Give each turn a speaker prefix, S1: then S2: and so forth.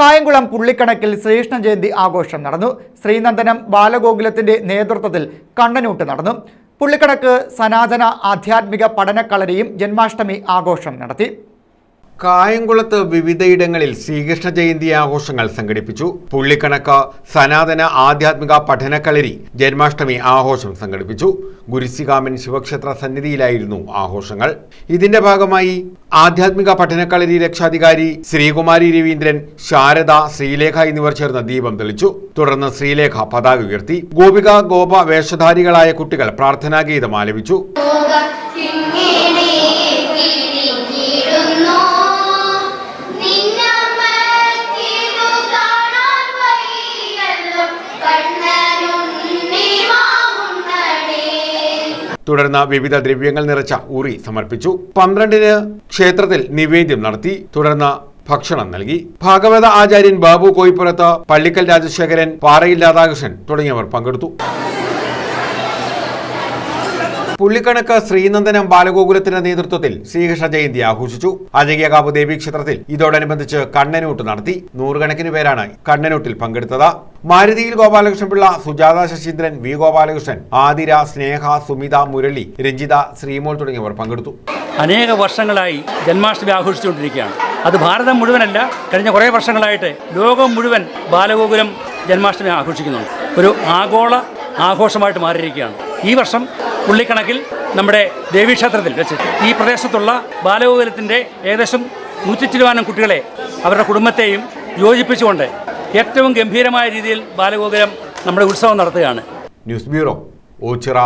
S1: കായംകുളം പുള്ളിക്കണക്കിൽ ശ്രീകൃഷ്ണ ജയന്തി ആഘോഷം നടന്നു. ശ്രീനന്ദനം ബാലഗോകുലത്തിന്റെ നേതൃത്വത്തിൽ കണ്ണനൂട്ട് നടന്നു. പുള്ളിക്കണക്ക് സനാതന ആധ്യാത്മിക പഠനക്കളരിയും ജന്മാഷ്ടമി ആഘോഷം നടത്തി.
S2: കായംകുളത്ത് വിവിധയിടങ്ങളിൽ ശ്രീകൃഷ്ണ ജയന്തി ആഘോഷങ്ങൾ സംഘടിപ്പിച്ചു. പുള്ളിക്കണക്ക് സനാതന ആധ്യാത്മിക പഠനക്കളരി ജന്മാഷ്ടമി ആഘോഷം സംഘടിപ്പിച്ചു. ഗുരുസികാമൻ ശിവക്ഷേത്ര സന്നിധിയിലായിരുന്നു ആഘോഷങ്ങൾ. ഇതിന്റെ ഭാഗമായി ആധ്യാത്മിക പഠനക്കളരി രക്ഷാധികാരി ശ്രീകുമാരി രവീന്ദ്രൻ ശാരദ ശ്രീലേഖ എന്നിവർ ചേർന്ന് ദീപം തെളിച്ചു. തുടർന്ന് ശ്രീലേഖ പതാക ഉയർത്തി. ഗോപിക ഗോപ വേഷധാരികളായ കുട്ടികൾ പ്രാർത്ഥനാഗീതം ആലപിച്ചു. തുടർന്ന് വിവിധ ദ്രവ്യങ്ങൾ നിറച്ച ഉറി സമർപ്പിച്ചു. പന്ത്രണ്ടിന് ക്ഷേത്രത്തിൽ നിവേദ്യം നടത്തി. തുടർന്ന് ഭക്ഷണം നൽകി. ഭാഗവത ആചാര്യൻ ബാബു കോയിപ്പുറത്ത് പള്ളിക്കൽ രാജശേഖരൻ പാറയിൽ രാധാകൃഷ്ണൻ തുടങ്ങിയവർ പങ്കെടുത്തു. പുള്ളിക്കണക്ക് ശ്രീനന്ദനം ബാലഗോകുലത്തിന്റെ നേതൃത്വത്തിൽ ശ്രീകൃഷ്ണ ജയന്തി ആഘോഷിച്ചു. അജയ്യകാവ് ദേവീക്ഷേത്രത്തിൽ ഇതോടനുബന്ധിച്ച് കണ്ണനൂട്ട് നടത്തി. നൂറുകണക്കിന് പേരാണ് കണ്ണനൂട്ടിൽ പങ്കെടുത്തത്. മാരുതിയിൽ ഗോപാലകൃഷ്ണപിള്ള സുജാത ശശീന്ദ്രൻ വി ഗോപാലകൃഷ്ണൻ ആതിര സ്നേഹ സുമിത മുരളി രഞ്ജിത ശ്രീമോൾ തുടങ്ങിയവർ പങ്കെടുത്തു.
S3: അനേക വർഷങ്ങളായി ജന്മാഷ്ടമി ആഘോഷിച്ചുകൊണ്ടിരിക്കുകയാണ്. അത് ഭാരതം മുഴുവനല്ല കഴിഞ്ഞ കുറേ വർഷങ്ങളായിട്ട് ലോകം മുഴുവൻ ബാലഗോകുലം ജന്മാഷ്ടമി ആഘോഷിക്കുന്നുണ്ട്. ഒരു ആഗോള ആഘോഷമായിട്ട് മാറിയിരിക്കുകയാണ്. ഈ വർഷം പുള്ളിക്കണക്കിൽ നമ്മുടെ ദേവീക്ഷേത്രത്തിൽ വെച്ച് ഈ പ്രദേശത്തുള്ള ബാലഗോകുലത്തിന്റെ ഏകദേശം നൂറ്റി ചിരുവാനം കുട്ടികളെ അവരുടെ കുടുംബത്തെയും യോജിപ്പിച്ചുകൊണ്ട് ഏറ്റവും ഗംഭീരമായ രീതിയിൽ ബാലഗോകുലം നമ്മുടെ ഉത്സവം നടത്തുകയാണ്.
S2: News bureau Ochira.